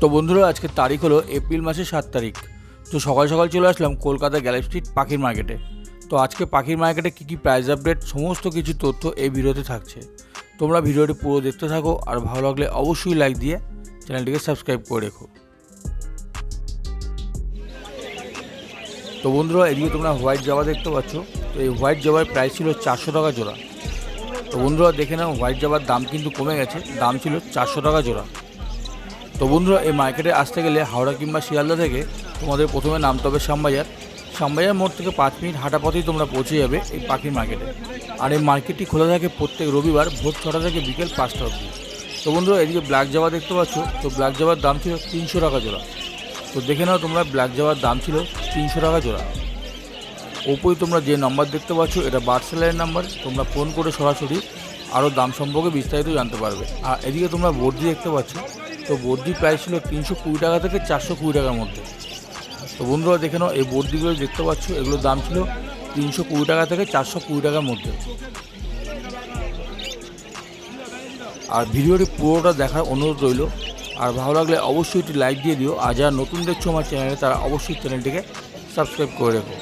তো বন্ধুরা আজকে তারিখ হলো এপ্রিল মাসের সাত তারিখ। তো সকাল সকাল চলে আসলাম কলকাতা গ্যালারি স্ট্রিট পাখির মার্কেটে। তো আজকে পাখির মার্কেটে কী কী প্রাইস আপডেট সমস্ত কিছু তথ্য এই ভিডিওতে থাকছে। তোমরা ভিডিওটি পুরো দেখতে থাকো, আর ভালো লাগলে অবশ্যই লাইক দিয়ে চ্যানেলটিকে সাবস্ক্রাইব করে রেখো। তো বন্ধুরা, এদিকে তোমরা হোয়াইট জামা দেখতে পাচ্ছ। তো এই হোয়াইট জামার প্রাইস ছিল চারশো টাকা জোড়া। তো বন্ধুরা, দেখে নাও, হোয়াইট জামার দাম কিন্তু কমে গেছে। দাম ছিল চারশো টাকা জোড়া। তো বন্ধুরা, এই মার্কেটে আসতে গেলে হাওড়া কিংবা শিয়ালদা থেকে তোমাদের প্রথমে নামতে হবে শ্যামবাজার। শ্যামবাজার মোড় থেকে পাঁচ মিনিট হাঁটা পথেই তোমরা পৌঁছে যাবে এই পাখির মার্কেটে। আর এই মার্কেটটি খোলা থাকে প্রত্যেক রবিবার ভোর ছটা থেকে বিকেল পাঁচটা অবধি। তো বন্ধুরা, এদিকে ব্ল্যাক জাবা দেখতে পাচ্ছ, তো ব্ল্যাক জাবার দাম ছিল তিনশো টাকা জোড়া। তো দেখে নাও তোমরা, ব্ল্যাক জাবার দাম ছিল তিনশো টাকা জোড়া। ওপরে তোমরা যে নাম্বার দেখতে পাচ্ছ, এটা বার্সেলাইয়ের নাম্বার, তোমরা ফোন করে সরাসরি আরও দাম সম্পর্কে বিস্তারিত জানতে পারবে। আর এদিকে তোমরা বর্দি দেখতে পাচ্ছ তো বর্দি প্রাইস ছিল তিনশো কুড়ি টাকা থেকে চারশো কুড়ি টাকার মধ্যে। তো বন্ধুরা, দেখে নাও, এই বর্দিগুলো দেখতে পাচ্ছ, এগুলোর দাম ছিল তিনশো কুড়ি টাকা থেকে চারশো কুড়ি টাকার মধ্যে। আর ভিডিওটি পুরোটা দেখার অনুরোধ রইল। আর ভালো লাগলে অবশ্যই একটি লাইক দিয়ে দিও। আর যারা নতুন দেখছ আমার চ্যানেলে, তারা অবশ্যই চ্যানেলটিকে সাবস্ক্রাইব করে রেখো।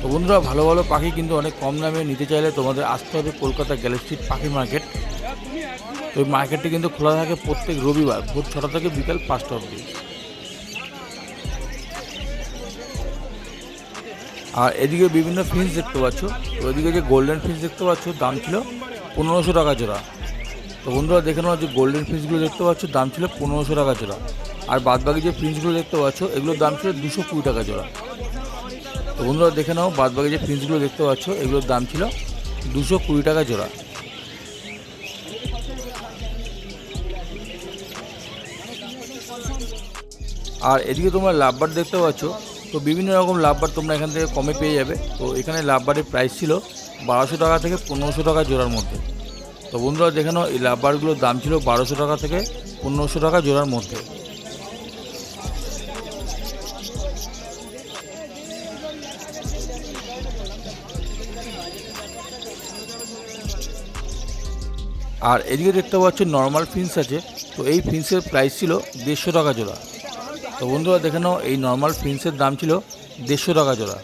তো বন্ধুরা, ভালো ভালো পাখি কিন্তু অনেক কম দামে নিতে চাইলে তোমাদের আসতে হবে কলকাতা গ্যালারি স্ট্রিট পাখি মার্কেট। তো মার্কেটটি কিন্তু খোলা থাকে প্রত্যেক রবিবার, ভোর ছটা থেকে বিকাল পাঁচটা অবধি। আর এদিকে বিভিন্ন ফিন্স দেখতে পাচ্ছ, তো এদিকে যে গোল্ডেন ফিন্স দেখতে পাচ্ছ, দাম ছিল পনেরোশো টাকা জোড়া। তো বন্ধুরা, দেখে নেওয়া যে গোল্ডেন ফিন্সগুলো দেখতে পাচ্ছ, দাম ছিল পনেরোশো টাকা জোড়া। আর বাদবাকি যে ফিন্সগুলো দেখতে পাচ্ছ, এগুলোর দাম ছিল দুশো কুড়ি টাকা জোড়া। তো বন্ধুরা, দেখে নাও বাদবাকি যে ফিন্সগুলো দেখতে পাচ্ছ, এগুলোর দাম ছিল দুশো কুড়ি টাকা জোড়া। আর এদিকে তোমরা লাভবার দেখতে পাচ্ছ, তো বিভিন্ন রকম লাভবার তোমরা এখান থেকে কমে পেয়ে যাবে। তো এখানে লাভবারের প্রাইস ছিল বারোশো টাকা থেকে পনেরোশো টাকা জোড়ার মধ্যে। তো বন্ধুরা, দেখে নাও, এই লাভবারগুলোর দাম ছিল বারোশো টাকা থেকে পনেরোশো টাকা জোড়ার মধ্যে। আর এদিকে দেখতে পাচ্ছ নর্মাল ফিন্স আছে। তো এই ফিন্সের প্রাইস ছিল দেড়শো টাকা জোড়া। তো বন্ধুরা দেখে নাও, এই নর্মাল ফিন্সের দাম ছিল দেড়শো টাকা জোড়া।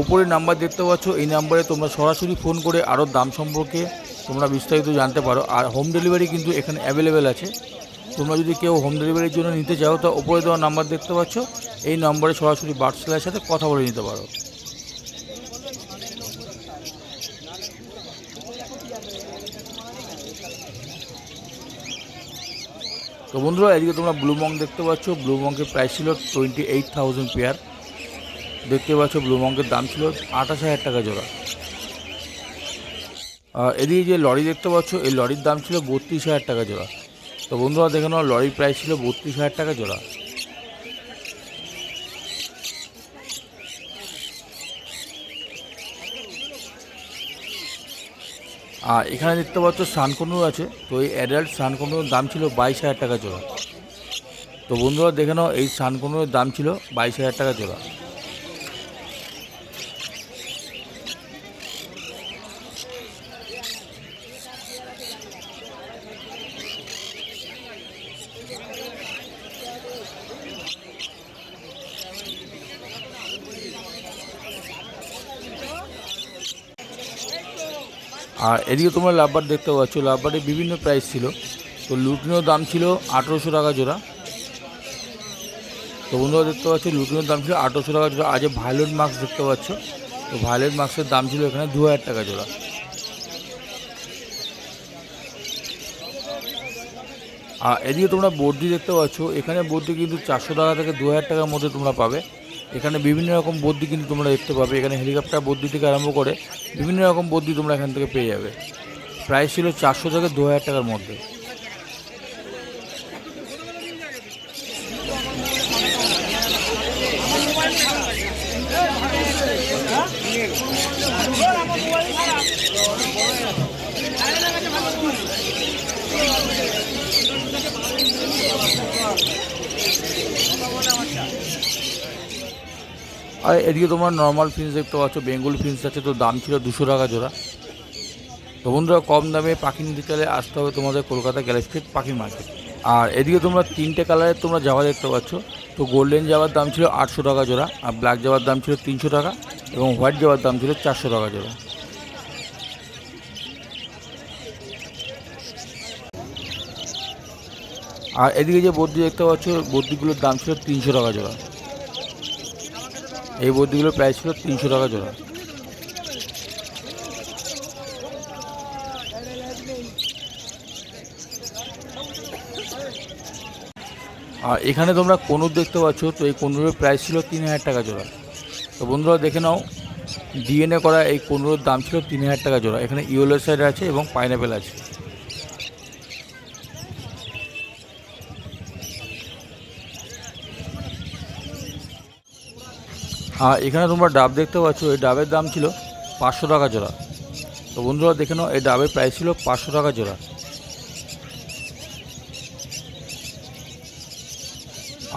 ওপরে নাম্বার দেখতে পাচ্ছ, এই নাম্বারে তোমরা সরাসরি ফোন করে আরও দাম সম্পর্কে তোমরা বিস্তারিত জানতে পারো। আর হোম ডেলিভারি কিন্তু এখানে অ্যাভেলেবেল আছে। তোমরা যদি কেউ হোম ডেলিভারির জন্য নিতে চাও, তো ওপরে দেওয়া নাম্বার দেখতে পাচ্ছ, এই নম্বরে সরাসরি বার্ডসেলার সাথে কথা বলে নিতে পারো। তো বন্ধুরা, এদিকে তোমরা ব্লু মং দেখতে পাচ্ছ। ব্লু মঙ্কের প্রাইস ছিল টোয়েন্টি এইট থাউজেন্ড পেয়ার দেখতে পাচ্ছ ব্লু মঙ্কের দাম ছিল আঠাশ হাজার টাকা জোড়া। আর এদিকে যে লরি দেখতে পাচ্ছ, এই লরির দাম ছিল বত্রিশ হাজার টাকা জোড়া। তো বন্ধুরা, দেখে নাও, লরির প্রাইস ছিল বত্রিশ হাজার টাকা জোড়া। আর এখানে দেখতে পাচ্ছ সানকনুর আছে। তো এই অ্যাডাল্ট সানকনুর দাম ছিল বাইশ হাজার টাকা জোড়া। তো বন্ধুরা, দেখে নাও, এই সানকুন্ডুর দাম ছিল বাইশ হাজার টাকা জোড়া। আর এদিকে তোমরা লাভবার দেখতে পাচ্ছ, লাভবারের বিভিন্ন প্রাইস ছিল। তো লুটিনোর দাম ছিল আঠেরোশো টাকা জোড়া। তো বন্ধুরা দেখতে পাচ্ছ, লুটিনোর দাম ছিল আঠেরোশো টাকা জোড়া। আজ ভায়োলেট মাস্ক দেখতে পাচ্ছ, তো ভায়োলেট মাস্কের দাম ছিল এখানে দু হাজার টাকা জোড়া। আর এদিকে তোমরা বর্দি দেখতে পাচ্ছ, এখানে বর্দি কিন্তু চারশো টাকা থেকে দু হাজার টাকার মধ্যে তোমরা পাবে। এখানে বিভিন্ন রকম বদ্যি কিন্তু তোমরা দেখতে পাবে। এখানে হেলিকপ্টার বদ্যি থেকে আরম্ভ করে বিভিন্ন রকম বদ্যি তোমরা এখান থেকে পেয়ে যাবে। প্রাইস ছিল চারশো থেকে দু হাজার টাকার মধ্যে। আর এদিকে তোমার নর্মাল ফিন্স দেখতে পাচ্ছ বেঙ্গল ফিন্স আছে, তো দাম ছিল দুশো টাকা জোড়া। তো বন্ধুরা, কম দামে পাখি নিতে চাইলে আসতে হবে তোমাদের কলকাতা গ্যালাক্সি পাখি মার্কেট আর এদিকে তোমরা তিনটে কালারের তোমরা জামা দেখতে পাচ্ছ। তো গোল্ডেন জামার দাম ছিল আটশো টাকা জোড়া, আর ব্ল্যাক জামার দাম ছিল তিনশো টাকা, এবং হোয়াইট জামার দাম ছিল চারশো টাকা জোড়া। আর এদিকে যে বদ্যি দেখতে পাচ্ছ বদ্যিগুলোর দাম ছিল তিনশো টাকা জোড়া। এই বদ্যিগুলোর প্রাইস ছিল তিনশো টাকা জোড়া। আর এখানে তোমরা কনুর দেখতে পাচ্ছ, তো এই কনুরের প্রাইস ছিল তিন হাজার টাকা জোড়া। তো বন্ধুরা দেখে নাও ডিএনএ করা এই কনুরের দাম ছিল তিন হাজার টাকা জোড়া। এখানে ইয়েলো সাইড আছে এবং পাইনাপেল আছে। আর এখানে তোমরা ডাব দেখতে পাচ্ছ, এই ডাবের দাম ছিল পাঁচশো টাকা জোড়া। তো বন্ধুরা দেখে নাও, এই ডাবের প্রাইস ছিল পাঁচশো টাকা জোড়া।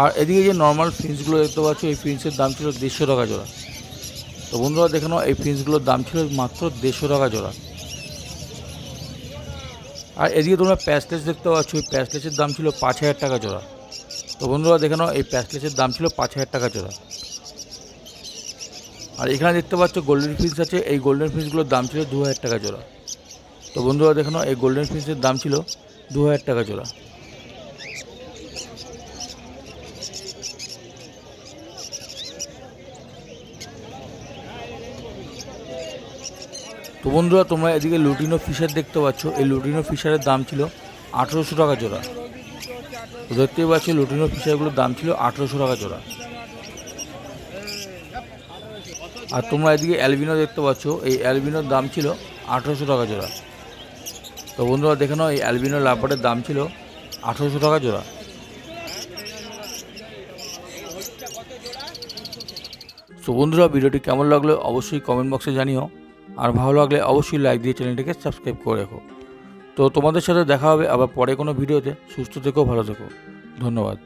আর এদিকে যে নর্মাল ফিন্সগুলো দেখতে পাচ্ছ, এই ফিন্সের দাম ছিল দেড়শো টাকা জোড়া। তো বন্ধুরা দেখে নাও, এই ফিন্সগুলোর দাম ছিল মাত্র দেড়শো টাকা জোড়া। আর এদিকে তোমরা প্যাসলেস দেখতে পাচ্ছ, এই প্যাসলেসের দাম ছিল পাঁচ হাজার টাকা জোড়া। তো বন্ধুরা দেখে নাও, এই প্যাসলেসের দাম ছিল পাঁচ হাজার টাকা জোড়া। আর এখানে দেখতে পাচ্ছ গোল্ডেন ফিন্স আছে। এই গোল্ডেন ফিন্সগুলোর দাম ছিল দু হাজার টাকা জোড়া। তো বন্ধুরা, দেখে এই গোল্ডেন ফিন্সের দাম ছিল দু হাজার টাকা জোড়া। তো বন্ধুরা, তোমরা এদিকে লুটিনো ফিশার দেখতে পাচ্ছ। এই লুটিনো ফিশারের দাম ছিল আঠেরোশো টাকা জোড়া। তো দেখতেই পাচ্ছ, লুটিনো ফিশারগুলোর দাম ছিল আঠেরোশো টাকা জোড়া। আর তোমরা এদিকে অ্যালবিনো দেখতে পাচ্ছ, এই অ্যালবিনোর দাম ছিল আঠেরোশো টাকা জোড়া। তো বন্ধুরা দেখে নাও, এই অ্যালবিনো লাপাটের দাম ছিল আঠেরোশো টাকা জোড়া। তো বন্ধুরা, ভিডিওটি কেমন লাগল অবশ্যই কমেন্ট বক্সে জানিও। আর ভালো লাগলে অবশ্যই লাইক দিয়ে চ্যানেলটিকে সাবস্ক্রাইব করে রেখো। তো তোমাদের সাথে দেখা হবে আবার পরে কোনো ভিডিওতে। সুস্থ থেকো, ভালো থেকো। ধন্যবাদ।